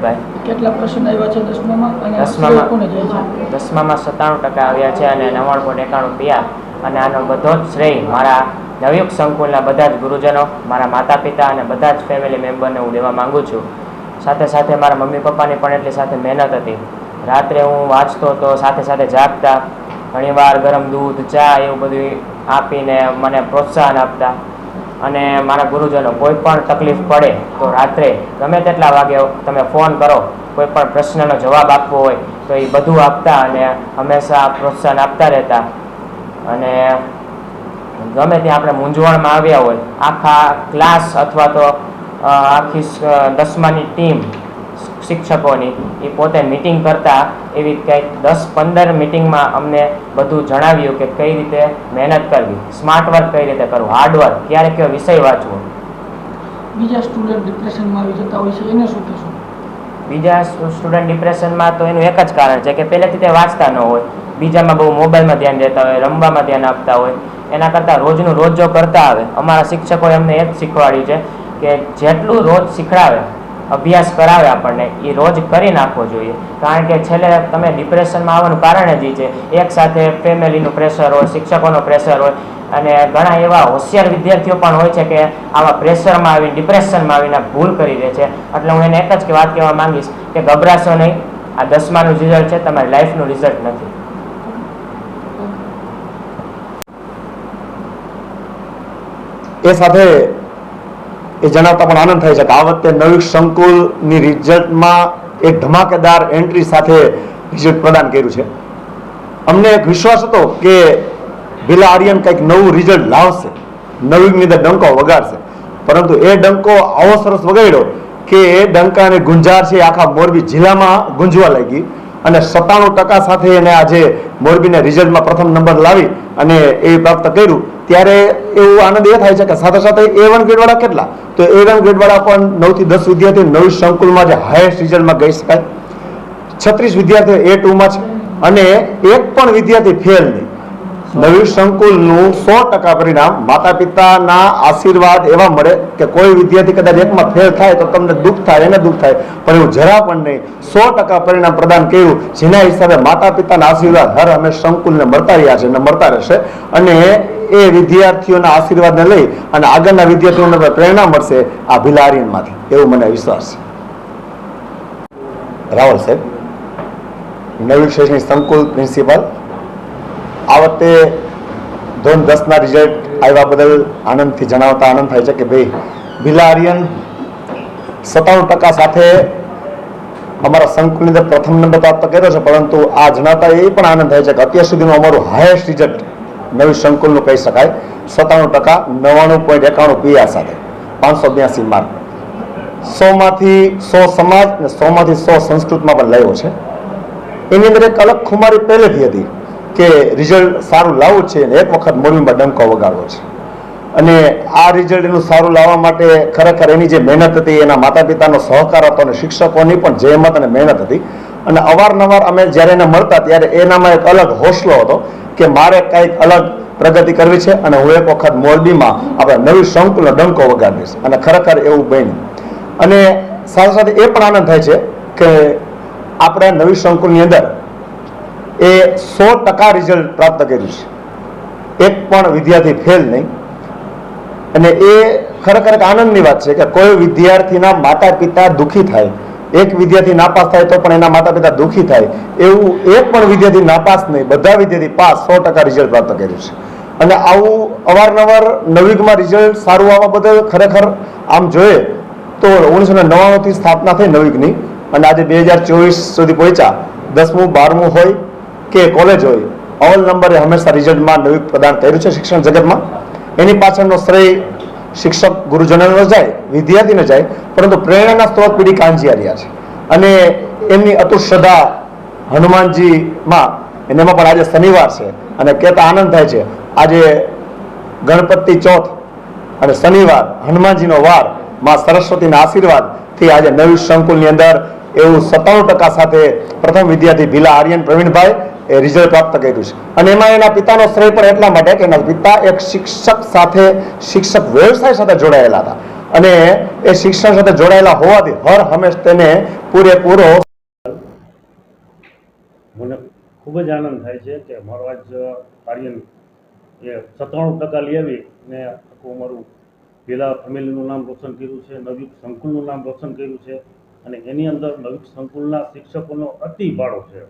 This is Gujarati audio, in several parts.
પ્રવીણભાઈ કેટલા પ્રશ્ન આવ્યા છે દસમામાં અને દસમામાં. સત્તાણું ટકા આવ્યા છે અને નવ્વાણું પોઈન્ટ એકાણું પીઆર અને આનો બધો જ શ્રેય મારા નવયુગ સંકુલના બધા જ ગુરુજનો મારા માતા પિતા અને બધા જ ફેમિલી મેમ્બરને હું દેવા માગું છું. સાથે સાથે મારા મમ્મી પપ્પાની પણ એટલી સાથે મહેનત હતી. રાત્રે હું વાંચતો તો સાથે સાથે જાગતા. ઘણીવાર ગરમ દૂધ ચા એવું બધું આપીને મને પ્રોત્સાહન આપતા. અને મારા ગુરુજનો કોઈ પણ તકલીફ પડે તો રાત્રે ગમે તેટલા વાગે તમે ફોન કરો, કોઈ પણ પ્રશ્નનો જવાબ આપવો હોય તો એ બધું આપતા અને હંમેશા પ્રોત્સાહન આપતા રહેતા. અને ગમે ત્યાં આપણે મૂંઝવણમાં આવ્યા હોય, આખા ક્લાસ અથવા તો આખી દસમાની ટીમ શિક્ષકોની એ પોતે મિટિંગ કરતા એવી કંઈક દસ પંદર મિટિંગમાં અમને બધું જણાવ્યું કે કઈ રીતે મહેનત કરવી સ્માર્ટ વર્ક કઈ રીતે કરવું હાર્ડવર્ક ક્યારે કયો વિષય વાંચવો. બીજા સ્ટુડન્ટ ડિપ્રેશનમાં આવી જતા હોય છે એને શું કહેશો? બીજા સ્ટુડન્ટ ડિપ્રેશનમાં તો એનું એક જ કારણ છે કે પહેલેથી તે વાંચતા ન હોય બીજામાં બહુ મોબાઈલમાં ધ્યાન દેતા હોય રમવામાં ધ્યાન આપતા હોય એના કરતાં રોજનું રોજ જો કરતા આવે અમારા શિક્ષકોએ અમને એ જ શીખવાડ્યું છે કે જેટલું રોજ શીખડાવે અભ્યાસ કરાવે આપણને, એ રોજ કરી નાખવો જોઈએ. કારણ કે છેલ્લે તમે ડિપ્રેશનમાં આવવાનું કારણ જ એ છે. એક સાથે ફેમિલીનું પ્રેશર હોય, શિક્ષકોનું પ્રેશર હોય, અને ઘણા એવા હોશિયાર વિદ્યાર્થીઓ પણ હોય છે કે આવા પ્રેશરમાં આવીને, ડિપ્રેશનમાં આવીને ભૂલ કરી દે છે. એટલે હું એને એક જ વાત કહેવા માંગીશ કે ગભરાશો નહીં. આ દસમાનું રિઝલ્ટ છે, તમારી લાઈફનું રિઝલ્ટ નથી. એ સાથે એ જણાવતા પણ આનંદ થાય છે કે આ વખતે નવી સંકુલની રિઝલ્ટમાં એક ધમાકેદાર એન્ટ્રી સાથે રિઝલ્ટ પ્રદાન કર્યું છે. અમને એક વિશ્વાસ હતો કે ભીલા આર્યન કંઈક નવું રિઝલ્ટ લાવશે નવીની અંદર ડંકો વગાડશે, પરંતુ એ ડંકો આવો સરસ વગાડ્યો કે એ ડંકાની ગુંજાર છે, આખા મોરબી જિલ્લામાં ગુંજવા લાગી અને સત્તાણું ટકા સાથે એને આજે મોરબીને રિઝલ્ટમાં પ્રથમ નંબર લાવી અને એ પ્રાપ્ત કર્યું. ત્યારે એવું આનંદ એ થાય છે કે સાથે સાથે એ વન ગ્રેડવાળા કેટલા? તો એ વન ગ્રેડવાળા પણ નવથી દસ વિદ્યાર્થીઓ નવી સંકુલમાં જે હાઈએસ્ટ રિઝલ્ટમાં ગઈ શકાય. છત્રીસ વિદ્યાર્થીઓ એ ટુમાં છે અને એક પણ વિદ્યાર્થી ફેલ નહીં. નવી સંકુલનું સો ટકા પરિણામ માતા પિતાના આશીર્વાદ એવા મળે કે કોઈ વિદ્યાર્થી કદાચ એકમાં ફેલ થાય તો તમને દુઃખ થાય એને દુઃખ થાય. પણ એવું જરા પણ નહીં. સો ટકા પરિણામ પ્રદાન કર્યું. જેના હિસાબે માતા પિતાના આશીર્વાદ હર હંમેશ સંકુલને મળતા રહ્યા છે અને મળતા રહેશે. અને એ વિદ્યાર્થીઓના આશીર્વાદને લઈ અને આગળના વિદ્યાર્થીઓને પ્રેરણા મળશે આ ભિલારીનમાંથી. એવું મને વિશ્વાસ છે. રાવલ સાહેબ નવી શૈક્ષણિક સંકુલ પ્રિન્સિપાલ આ વખતે ધોરણ દસના રિઝલ્ટ આવ્યા બદલ આનંદથી જણાવતા આનંદ થાય છે કે ભાઈ ભીલા આર્યન સત્તાણું ટકા સાથે અમારા સંકુલની અંદર પ્રથમ નંબર પ્રાપ્ત કર્યો છે, પરંતુ આ જણાતા એ પણ આનંદ થાય છે કે અત્યાર સુધીનું અમારું હાઈએસ્ટ રિઝલ્ટ નવી સંકુલનું કહી શકાય. સત્તાણું ટકા નવ્વાણું પોઈન્ટ એકાણું પીઆર સાથે. પાંચસો બ્યાસી માર્ક સોમાંથી સો સમાજ અને સોમાંથી સો સંસ્કૃતમાં પણ લાવ્યો છે. એની અંદર એક અલગ ખુમારી પહેલેથી હતી. કે રિઝલ્ટ સારું લાવવું છે એક વખત મોરબીમાં ડંકો વગાડવો છે. અને આ રિઝલ્ટ એનું સારું લાવવા માટે ખરેખર એની જે મહેનત હતી, એના માતા પિતાનો સહકાર હતો અને શિક્ષકોની પણ જહેમત અને મહેનત હતી. અને અવારનવાર અમે જ્યારે એને મળતા ત્યારે એનામાં એક અલગ હોસલો હતો કે મારે કંઈક અલગ પ્રગતિ કરવી છે અને હું એક વખત મોરબીમાં આપણે નવી સંકુલનો ડંકો વગાડીશ. અને ખરેખર એવું બન્યું. અને સાથે સાથે એ પણ આનંદ થાય છે કે આપણે નવી સંકુલની અંદર એ સો ટકા રિઝલ્ટ પ્રાપ્ત કર્યું છે. એક પણ વિદ્યાર્થી ફેલ નહીં. અને એ ખરેખર આનંદની વાત છે કે કોઈ વિદ્યાર્થીના માતા પિતા દુઃખી થાય. એક વિદ્યાર્થી નાપાસ થાય તો પણ એના માતા પિતા દુઃખી થાય. એવું એક પણ વિદ્યાર્થી નાપાસ નહીં. બધા વિદ્યાર્થી પાસ સો ટકા રિઝલ્ટ પ્રાપ્ત કર્યું છે. અને આવું અવારનવાર નવીકમાં રિઝલ્ટ સારું આવવા બદલ ખરેખર આમ જોઈએ તો ઓગણીસો ને નવ્વાણુંથી સ્થાપના થઈ નવીકની અને આજે બે હજાર ચોવીસ સુધી પહોંચ્યા. દસમું, બારમું હોય કે કોલેજ હોય અવલ નંબરે હંમેશા રિઝલ્ટમાં નવી પ્રદાન કર્યું છે શિક્ષણ જગતમાં. એની પાછળનો શ્રેય શિક્ષક ગુરુજનોનો જાય, વિદ્યાર્થીને જાય, પરંતુ પ્રેરણાના સ્ત્રોત પીડી કાંજીયા રહ્યા છે. અને એમની અતુટ શ્રદ્ધા હનુમાનજીમાં, અને એમાં પણ આજે શનિવાર છે, અને કહેતા આનંદ થાય છે. આજે ગણપતિ ચોથ અને શનિવાર, હનુમાનજીનો વાર, માં સરસ્વતીના આશીર્વાદથી આજે નવી સંકુલની અંદર એવું સત્તાણું ટકા સાથે પ્રથમ વિદ્યાર્થી ભીલા આર્યન પ્રવીણભાઈ એ રિઝલ્ટ પ્રાપ્ત કર્યું છે. અને એમાં એના પિતાનો શ્રેય પણ એટલા માટે કે એના પિતા એક શિક્ષક સાથે, શિક્ષક વ્યવસાય સાથે જોડાયેલા હતા. અને એ શિક્ષણ સાથે જોડાયેલા હોવાથી હર હંમેશ તેને પૂરેપૂરો મને ખૂબ જ આનંદ થાય છે કે મારો આજ આર્યન એ સત્તાણું ટકા લેવી ને આખું અમારું પેલા ફેમિલીનું નામ રોશન કર્યું છે નવયુગ સંકુલનું નામ રોશન કર્યું છે અને એની અંદર નવયુગ સંકુલના શિક્ષકોનો અતિ ભાડો છે.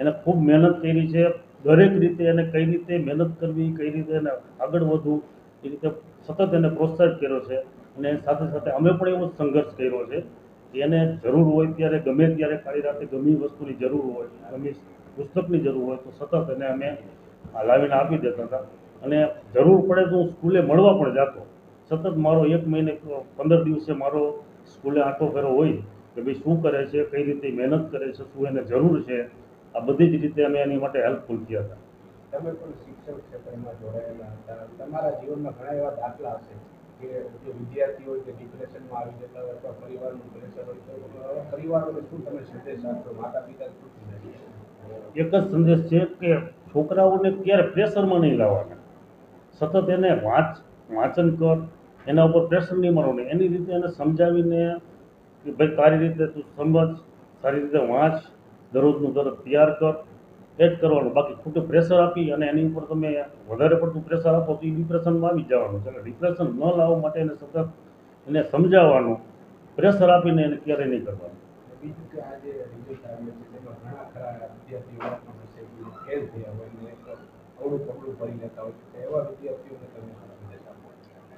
એને ખૂબ મહેનત કરી છે. દરેક રીતે એને કઈ રીતે મહેનત કરવી, કઈ રીતે એને આગળ વધવું, એ રીતે સતત એને પ્રોત્સાહિત કર્યો છે. અને સાથે સાથે અમે પણ એવો સંઘર્ષ કર્યો છે કે એને જરૂર હોય ત્યારે, ગમે ત્યારે કાળી રાતે ગમે વસ્તુની જરૂર હોય, ગમે પુસ્તકની જરૂર હોય, તો સતત એને અમે લાવીને આપી દેતા હતા. અને જરૂર પડે તો હું સ્કૂલે મળવા પણ જતો. સતત મારો એક મહિને પંદર દિવસે મારો સ્કૂલે આંટો ફેરો હોય કે ભાઈ શું કરે છે, કઈ રીતે મહેનત કરે છે, શું એને જરૂર છે આ બધી જ રીતે અમે એની માટે હેલ્પફુલ થયા હતા. તમે પણ શિક્ષણ ક્ષેત્રમાં જોડાયેલા હતા. તમારા જીવનમાં ઘણા એવા દાખલા હશે કે જે વિદ્યાર્થીઓ હોય તે ડિપ્રેશનમાં આવી જતા હોય અથવા પરિવારનું પ્રેશર હોય તો પરિવારોને શું તમે સંદેશ આપશો? માતા પિતા શું એક જ સંદેશ છે કે છોકરાઓને ક્યારે પ્રેશરમાં નહીં લાવવાના. સતત એને વાંચ વાંચન કર એના ઉપર પ્રેશર નહીં મારવાનું. એની રીતે એને સમજાવીને કે ભાઈ તારી રીતે તું સમજ સારી રીતે વાંચ દરરોજનું દરરોજ તૈયાર કર એ જ કરવાનું. બાકી ખોટું પ્રેશર આપી અને એની ઉપર તમે વધારે પડતું પ્રેશર આપો તો એ ડિપ્રેશનમાં આવી જવાનું. છે ડિપ્રેશન ન લાવવા માટે એને સતત એને સમજાવવાનું. પ્રેશર આપીને એને ક્યારેય નહીં કરવાનું. બીજું કે આ રિઝલ્ટ આવ્યો છે તેમાં ઘણા ખરા વિદ્યાર્થીઓ એવા ફેલ થયા હોય ભરી લેતા હોય વિદ્યાર્થીઓને તમે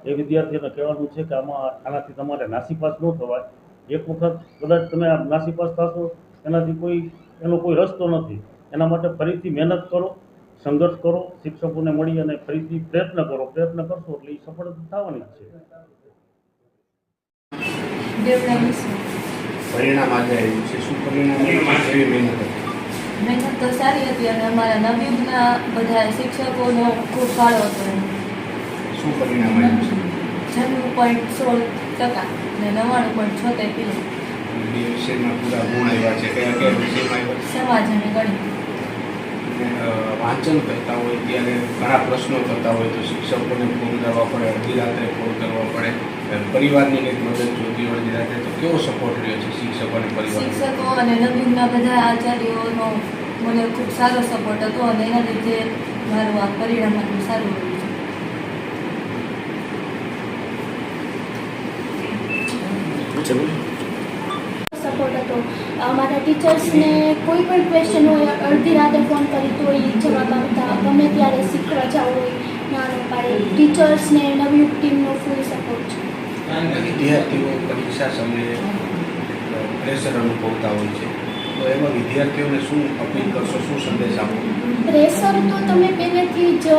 એ વિદ્યાર્થીઓને કહેવાનું છે કે આમાં આનાથી તમારે નાસીપાસ ન થવાય. એક વખત કદાચ તમે નાસીપાસ થશો એનાથી કોઈ એનો કોઈ રસ્તો નથી. એના માટે ફરીથી મહેનત કરો સંઘર્ષ કરો શિક્ષકોને મળી અને ફરીથી પ્રયત્ન કરો. પ્રયત્ન કરશો એટલે એ સફળ થવાની જ છે. પરિણામ આજે આવ્યું છે. શું પરિણામ આવ્યું છે? કેવી મહેનત તો સારી હતી અને અમારા નવયુગના બધા શિક્ષકોનો ખૂબ ફાળો હતો. શું પરિણામ આવ્યું છે? છન્નું પોઈન્ટ સોળ ટકા અને નવ્વાણું પોઈન્ટ છોતેર કિલો. બે વિષયમાં પૂરા ગુણ આવ્યા છે કયા કયા વિષયમાં આવ્યા? સમાજ અને ગણિત વાંચન કરતા હોય ત્યારે ઘણા પ્રશ્નો થતા હોય તો શિક્ષકોને ફોન કરવા પડે અડધી રાત્રે ફોન કરવા પડે પરિવારની કંઈક મદદ જોતી હોય અડધી રાત્રે તો કેવો સપોર્ટ રહ્યો છે શિક્ષકો અને પરિવાર શિક્ષકો અને નવીનના બધા આચાર્યોનો મને ખૂબ સારો સપોર્ટ હતો અને એના લીધે મારું આ પરિણામ સારું રહ્યું છે. અમારા ટીચર્સને કોઈ પણ ક્વેશ્ચન હોય અડધી રાતે ફોન કરી તો એ જવાબ આપતા ગમે ત્યારે શીખવા જાઓ હોય નાનો પાડે ટીચર્સને નવી ટીમનો ફૂલ સપોર્ટ છે. વિદ્યાર્થીઓ પરીક્ષા સમયે પ્રેશર અનુભવતા હોય છે. તો એમાં વિદ્યાર્થીઓને શું અપીલ કરશો? શું સંદેશ આપો? પ્રેશર તો તમે પહેલેથી જ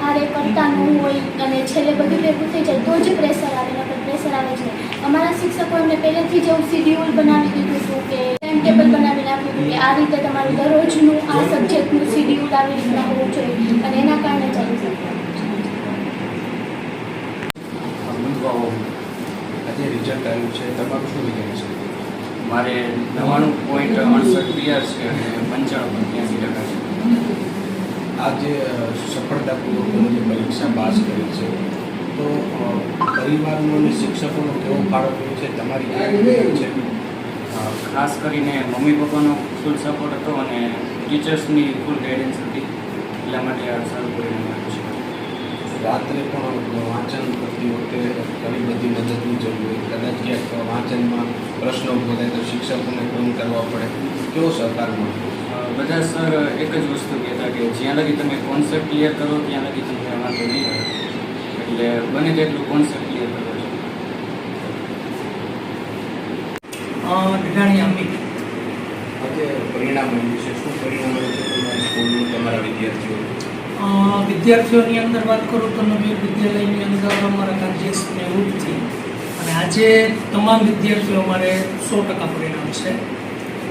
હારે કરતા ન હોય અને છેલ્લે બધું ભેગું થઈ જાય તો જ પ્રેશર આવે નકર પ્રેશર આવે છે અમારા શિક્ષકો એમને પહેલેથી જ એવું શિડ્યુલ બનાવી દીધું હતું કે ટાઈમ ટેબલ બનાવીને આપ્યું હતું કે આ રીતે તમારું દરરોજનું આ સબ્જેક્ટનું શિડ્યુલ આવી રીતના હોવું જોઈએ અને એના કારણે ચાલી શકે. આજે રિઝલ્ટ આવ્યું છે. તમારું શું વિચાર છે? મારે નવાણું પોઈન્ટ અડસઠ પીઆર છે અને પંચાણું પંચ્યાસી ટકા છે. આ જે અ, સફળતાપૂર્વક તમે જે પરીક્ષા પાસ કરી છે તો પરિવારનો અને શિક્ષકોનો કેવો ફાળો છે? તમારી કેવી છે? ખાસ કરીને મમ્મી પપ્પાનો ફૂલ સપોર્ટ હતો અને ટીચર્સની ફૂલ ગાઈડન્સ હતી. એટલા માટે આ સારું પરિણામ આવ્યું છે. રાત્રે પણ વાંચન કરતી વખતે ઘણી બધી મદદની જરૂર હોય કદાચ ક્યાંક વાંચનમાં પ્રશ્નો ઊભો થાય તો શિક્ષકોને ફોન કરવા પડે. કેવો સહકાર મળે બધા સર એક જ વસ્તુ કહેતા કે જ્યાં લગી તમે કોન્સેપ્ટ ક્લિયર કરો ત્યાં લગી તમને વાંધો નહીં આવે. એટલે બને તેટલું કોન્સેપ્ટ ક્લિયર કરો છો આપી આજે પરિણામ આવ્યું છે. શું પરિણામ આવ્યું છે? તમારા વિદ્યાર્થીઓ વિદ્યાર્થીઓની? અંદર વાત કરું તો નવી વિદ્યાલયની અંદર અમારા કાર્યસ નિવૃત્તથી અને આજે તમામ વિદ્યાર્થીઓ અમારે સો ટકા પરિણામ છે.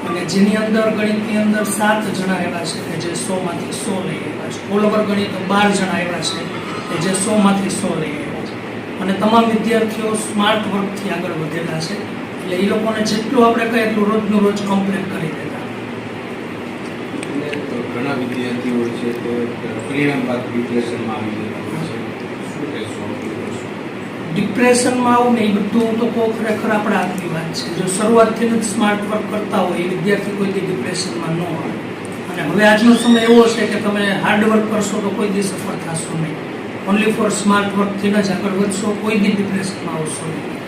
અને જેની અંદર ગણિતની અંદર સાત જણા એવા છે કે જે સોમાંથી સો લઈ આવ્યા છે. ઓલ ઓવર ગણિત બાર જણા એવા છે કે જે સોમાંથી સો લઈ આવ્યા છે. અને તમામ વિદ્યાર્થીઓ સ્માર્ટ વર્કથી આગળ વધેલા છે. એટલે એ લોકોને જેટલું આપણે કહીએ એટલું રોજનું રોજ કમ્પ્લેન કરી દેતા. ઘણા વિદ્યાર્થીઓ છે તે પરિણામ બાદ ડિપ્રેશનમાં આવી હોય કહેશો? ડિપ્રેશનમાં આવું ને એ બધું તો કોઈ ખરેખર આપણા હાથની વાત છે. જો શરૂઆતથી જ સ્માર્ટ વર્ક કરતા હોય એ વિદ્યાર્થી કોઈ દી ડિપ્રેશનમાં ન આવે અને હવે આજનો સમય એવો છે કે તમે હાર્ડ વર્ક કરશો તો કોઈ દી સફળ થશો નહીં. ઓનલી ફોર સ્માર્ટ વર્કથી જ આગળ વધશો કોઈ દી ડિપ્રેશનમાં આવશો નહીં.